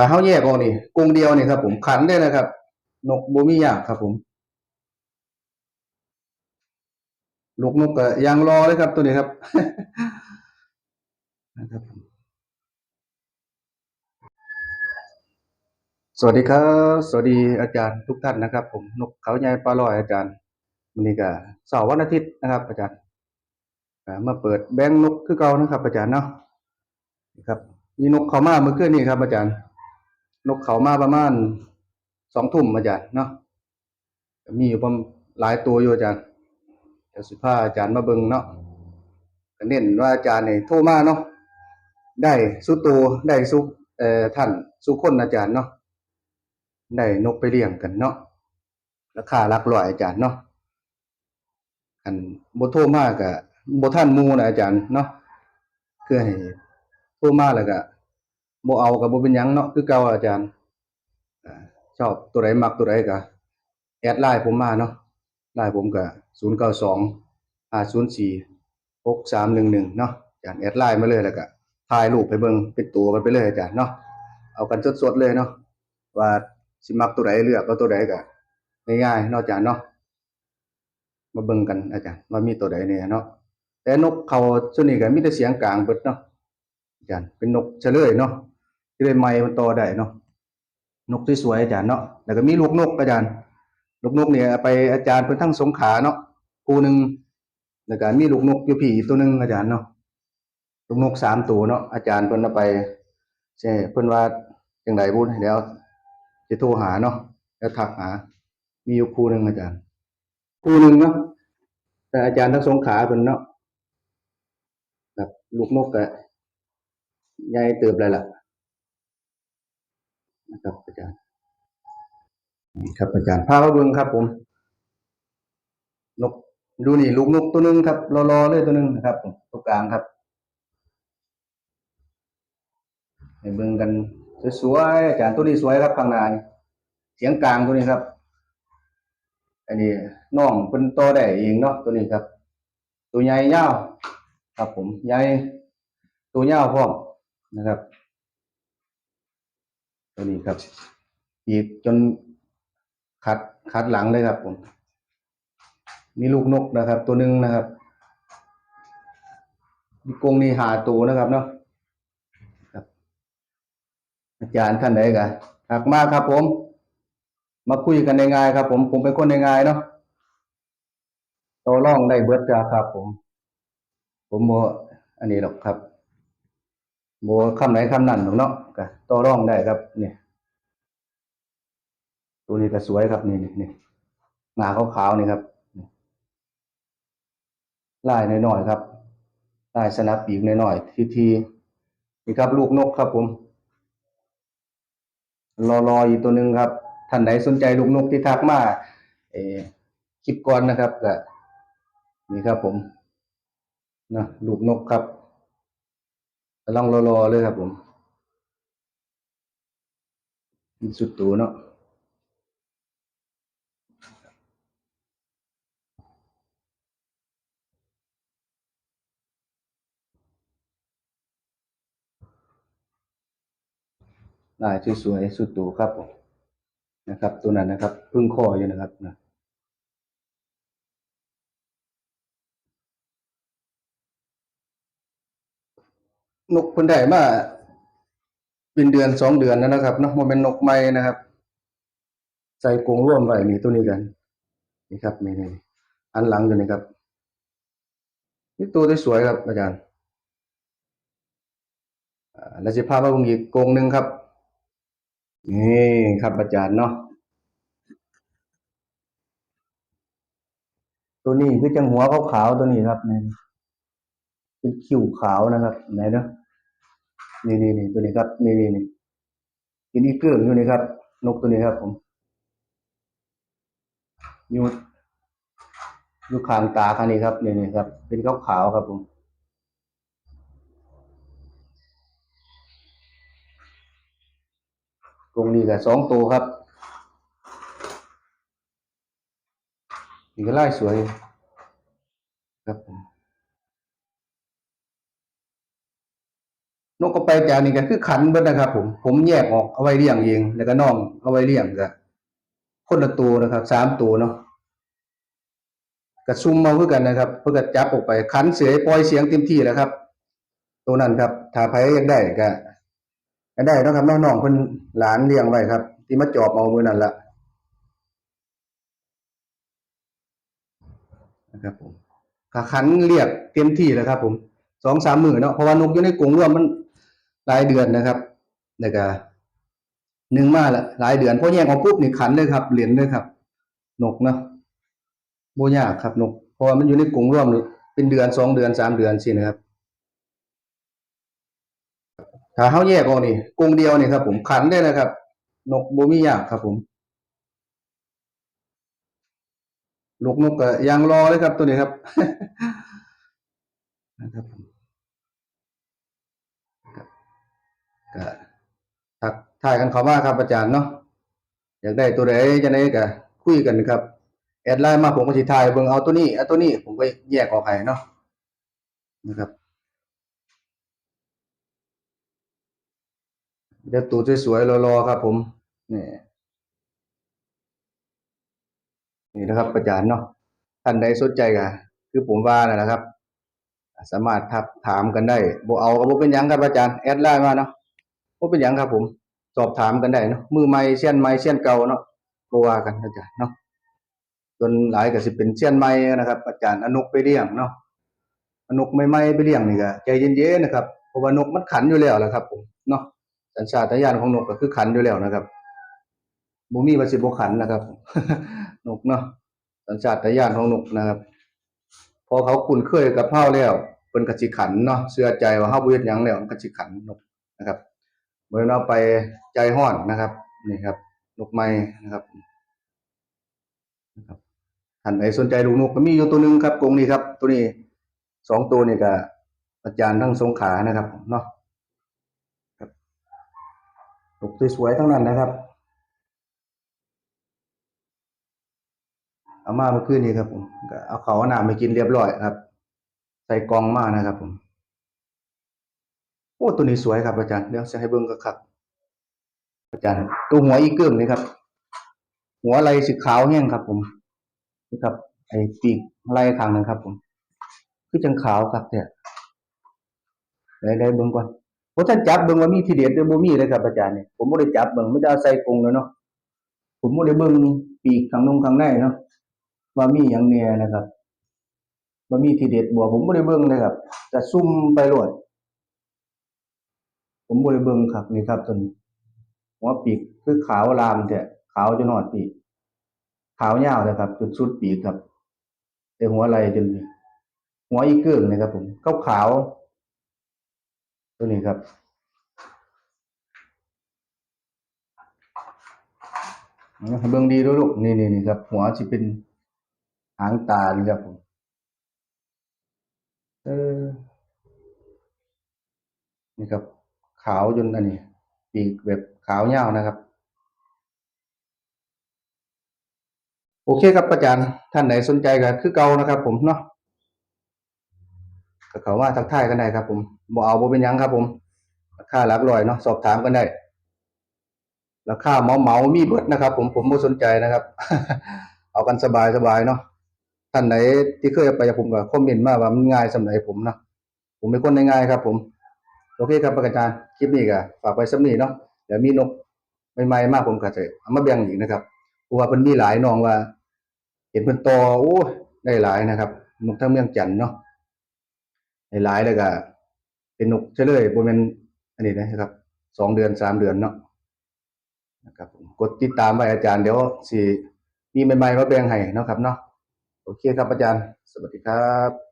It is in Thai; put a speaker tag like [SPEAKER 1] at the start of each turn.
[SPEAKER 1] ถ้าเฮาแยกออกนี่กรงเดียวนี่ครับ ผมขันได้นะครับ นกบ่มียากครับผม ลูกนกก็ยางรอเลยครับตัวนี้ครับนะครับสวัสดีครับ สวัสดีอาจารย์ทุกท่านนะครับ ผมนกเขาใหญ่ปลาลอยอาจารย์วันนี้ก็เสาร์วันอาทิตย์นะครับ อาจารย์มาเปิดแบงค์นกคือเก่านะครับ อาจารย์เนาะครับมีนกเขามาเมื่อคืนนี้ครับ อาจารย์ นกเขามาประมาณสองทุ่มอาจารย์เนาะมีอยู่ประมาณหลายตัวอยู่อาจารย์เดี๋ยวสิพาอาจารย์มาเบิ่งเนาะก็เน้นว่าอาจารย์นี่โทรมาเนาะได้สุตัวได้สุเอ่อท่านสุคนอาจารย์เนาะได้นกไปเลี้ยงกันเนาะราคาหลักร้อยอาจารย์เนาะอันบ่โทรมาก็บ่ทันมูนะอาจารย์เนาะคือให้โทรมาแล้วก็ บ่เอาก็บ่เป็นหยังเนาะคือเก่าอาจารย์อ่าชอบตัวใดมักตัวใดก็แอดไลน์ผมมาเนาะไลน์ผมก็092 504 6311เนาะอาจารย์แอดไลน์มาเลยแล้วก็ถ่ายรูปไปเบิ่งเป็นตัวกันไปเลยอาจารย์เนาะเอากันสดๆเลยเนาะว่าสิมักตัวใดเลือกเอาตัวใดก็ง่ายๆเนาะอาจารย์เนาะมาเบิ่งกันอาจารย์ว่ามีตัวใดแน่เนาะแต่นกเขาส่วนนี้ก็มีแต่เสียงกลางเบิดเนาะอาจารย์เป็นนกเฉลยเนาะ ที่ได้ไม้มันโตได้เนาะนกที่สวยอาจารย์เนาะแล้วก็มีลูกนกอาจารย์ ลูกนกเนี่ยไปอาจารย์เพิ่นทั้งสงขาเนาะคู่หนึ่งแล้วก็มีลูกนกอยู่พี่อีกตัวหนึ่งอาจารย์เนาะลูกนกสามตัวเนาะอาจารย์เพิ่นเอาไปใช่เพิ่นว่าจังไดบุญเดี๋ยวจะโทรหาเนาะแล้วทักหา มีอยู่คู่หนึ่งอาจารย์คู่หนึ่งเนาะแต่อาจารย์ทั้งสงขาเพิ่นเนาะครับลูกนกก็ยายเติบเลยล่ะ นะครับอาจารย์ครับอาจารย์พามาเบิ่งครับ ผม นกดูนี่ลูกนกตัวหนึงครับรอๆเลยตัวหนึงนะครับผมตัวกลางครับให้เบิ่งกันสวยๆอาจารย์ตัวนี้สวยครับข้างหน้านี่เสียงกลางตัวนี้ครับ อันนี้น้องเป็นโตได้เองเนาะตัวนี้ครับ ตัวใหญ่ยาวครับ ผมใหญ่ตัวยาวพร้อมนะครับ ตัวนี้ครับอีกจนคัดคัดหลังเลยครับ ผม มีลูกนกนะครับ ตัวหนึ่งนะครับมีกรงนี่หาตัวนะครับเนาะครับ อาจารย์ท่านไหนกันหักมากครับ ผม มาคุยกันในงายครับ ผมผมเป็นคนในงายเนาะโตร่องได้เบิร์ดจ้าครับ ผม ผมโมอันนี้หรอกครับ โบคำไหนคำนั้นหรอกเนาะก็ต่อรองได้ครับเนี่ยตัวนี้ก็สวยครับนี่นี่นี่หนาขาวๆนี่ครับลายน้อยๆครับลายสนับปีกน้อยๆทีๆนี่ครับลูกนกครับผมรอรออยู่ตัวหนึ่งครับท่านไหนสนใจลูกนกที่ทักมาเอคลิปก่อนนะครับก็นี่ครับผมนะลูกนกครับ ลังรอๆเลยครับผมสุดตัวเนาะลายสวยๆสุดตัวครับผมนะครับ ตัวนั้นนะครับ พึ่งคออยู่นะครับนะ นกคนได้มาเป็นเดือนสองเดือนแล้วนะครับเนาะมันเป็นนกไม้นะครับ ใส่กรงร่วมไว้นี่ตัวนี้กัน นี่ครับนี่นี่อันหลังอยู่นี่ครับ นี่ตัวที่สวยครับอาจารย์อ่าแล้วจะพามาเบิ่งอีกกรงหนึ่งครับ นี่ครับอาจารย์เนาะตัวนี้คือจังหัวขาวๆตัวนี้ครับนี่เป็นคิ้วขาวนะครับไหนเนาะ นี่นี่นี่ตัวนี้ครับ นี่นี่นี่กินอีเกื้องอยู่นี่ครับ นกตัวนี้ครับ ผมอยู่อยู่ข้างตาคันนี้ครับนี่นี่ครับ เป็นขาวขาวครับผมกรงนี้ก็สองตัวครับนี่ก็ไล่สวยครับผม นกกระไปจานนี่ก็คือขันเบิดนะครับผมผมแยกออกเอาไว้เลี้ยงเองแล้วก็น้องเอาไว้เลี้ยงก็คนละตัวนะครับสามตัวเนาะก็ซุ่มเอาคือกันนะครับ เพื่อก็จับออกไปขันเสือปล่อยเสียงเต็มที่แล้วครับ ตัวนั้นครับถ้าไผอยากได้ก็ก็ได้เนาะครับน้องๆเพิ่นหลานเลี้ยงไว้ครับ ที่มาจอบเอามือนั้นละนะครับผมขันเรียกเต็มที่แล้วครับ ผมสองสามหมื้อเนาะเพราะว่านกอยู่ในกรงร่วมมัน หลายเดือนนะครับแล้วก็หนึ่งมาละหลายเดือนพอแยกออกปุ๊บนี่ขันเลยครับเหรียญเลยครับ นกเนาะบ่ยากครับนกเพราะมันอยู่ในกรงร่วมเป็นเดือนสองเดือนสามเดือนสินะครับถ้าเฮาแยกออกนี่กรงเดียวนี่ครับ ผมขันได้นะครับ นกโบมียากครับผมลูกนกก็ยางรอเลยครับตัวนี้ครับนะครับ ก็ทักทายกันเข้ามาครับอาจารย์เนาะอยากได้ตัวใดจะได้ก็คุยกันครับแอดไลน์มาผมก็สิทายเบิ่งเอาตัวนี้เอาตัวนี้ผมก็แยกออกให้เนาะนะครับเดี๋ยวตูดสวยๆรอๆครับผมนี่นี่นะครับอาจารย์เนาะท่านใดสนใจก็คือผมว่านั่นแหละครับ สามารถทักถามกันได้บ่เอาก็บ่เป็นยังครับอาจารย์แอดไลน์มาเนาะ บ่เป็นหยังครับ ผมสอบถามกันได้เนาะมือใหม่เซียนใหม่เซียนเก่าเนาะก็ว่ากันอาจารย์เนาะส่วนหลายก็สิเป็นเซียนใหม่นะครับ อาจารย์อนุกไปเลี้ยงเนาะอนุกใหม่ๆไปเลี้ยงนี่ก็ใจเย็นๆนะครับเพราะว่านกมันขันอยู่แล้วแหละครับ ผมเนาะสัญชาตญาณของนกก็คือขันอยู่แล้วนะครับบ่มีว่าสิบ่ขันนะครับ นกเนาะสัญชาตญาณของนกนะครับพอเขาคุ้นเคยกับเฮาแล้วเพิ่นก็สิขันเนาะเชื่อใจว่าเฮาบ่เฮ็ดหยังแล้วมันก็สิขันนกนะครับ เมื่อเราไปใจฮ้อนนะครับนี่ครับนกไม้นะครับนะครับท่านใดสนใจลูกนกก็มีอยู่ตัวหนึงครับกรงนี้ครับ ตัวนี้สองตัวนี่ก็อาจารย์ทั้งสงขานะครับเนาะครับนกสวยๆทั้งนั้นนะครับเอามาเมื่อคืนนี้ครับผมเอาเขาวเอาน้ำไปกินเรียบร้อยครับ ใส่กองมานะครับผม โอ้ตัวนี้สวยครับอาจารย์เดี๋ยวจะให้เบิ่งคักๆอาจารย์ ตัวหัวอีเกิมนี่ครับ หัวไหล่สีขาวแห้งครับ ผมนี่ครับ ไอ้ปีกไหล่ข้างนึงครับ ผมคือจังขาวครับเนี่ยได้ได้เบิ่งก่อนผมท่านจับเบิ่งว่ามีทีเด็ดหรือบ่มีเลยครับอาจารย์เนี่ยผมบ่ได้จับเบิ่งไม่ได้อาใส่กรงแล้วเนาะผมบ่ได้เบิ่งปีกข้างนงข้างในเนาะว่ามีหยังแหน่นะครับว่ามีทีเด็ดบ่ผมบ่ได้เบิ่งเลยครับจะซุ่มไปโลด ผมบ่ได้เบิงครับนี่ครับตัวนี้หัวปีกคือขาวลามแท้ขาวจนฮอดปีกขาวยาวเลยครับ จุดสุดปีกครับแต่หัวไหล่จนหัวอีเกิ้งนะครับ ผมขาวๆตัวนี้ครับเบิ่งดีด้วยลูกนี่นี่นี่ครับ หัวสิเป็นหางตานี่ครับผมเออนี่ครับ ขาวจนอันนี้ปีกแบบขาวยานะครับ โอเคครับอาจารย์ท่านไหนสนใจก็คือเก่านะครับ ผมเนาะก็เขาว่าทักทายกันได้ครับ ผมบ่เอาบ่เป็นยังครับ ผมราคาหลักร้อยเนาะสอบถามกันได้ราคาเหมาเมามีเบิดนะครับ ผมผมบ่สนใจนะครับ เอากันสบายสบายเนาะท่านไหนที่เคยไปกับผมก็คอมเมนต์มาว่ามันง่ายสำหรับผมเนาะผมเป็นคนง่ายๆครับ ผม โอเคครับอาจารย์คลิปนี้ก็ฝากไว้สำนี้เนาะเดี๋ยวมีนกใหม่ๆมากผมก็จะเอามาแบ่งอีกนะครับเพราะว่าเพิ่นมีหลายน้องว่า เห็นเพิ่นโตโอ้ได้หลายนะครับนกทั้งเมืองจันทน์เนาะได้หลายแล้วก็เป็นนกเฉลยบ่แม่นอันนี้นะครับสองเดือนสามเดือนเนาะนะครับกดติดตามไว้อาจารย์เดี๋ยวสิมีใหม่ๆมาแบ่งให้เนาะครับเนาะโอเคครับอาจารย์ สวัสดีครับ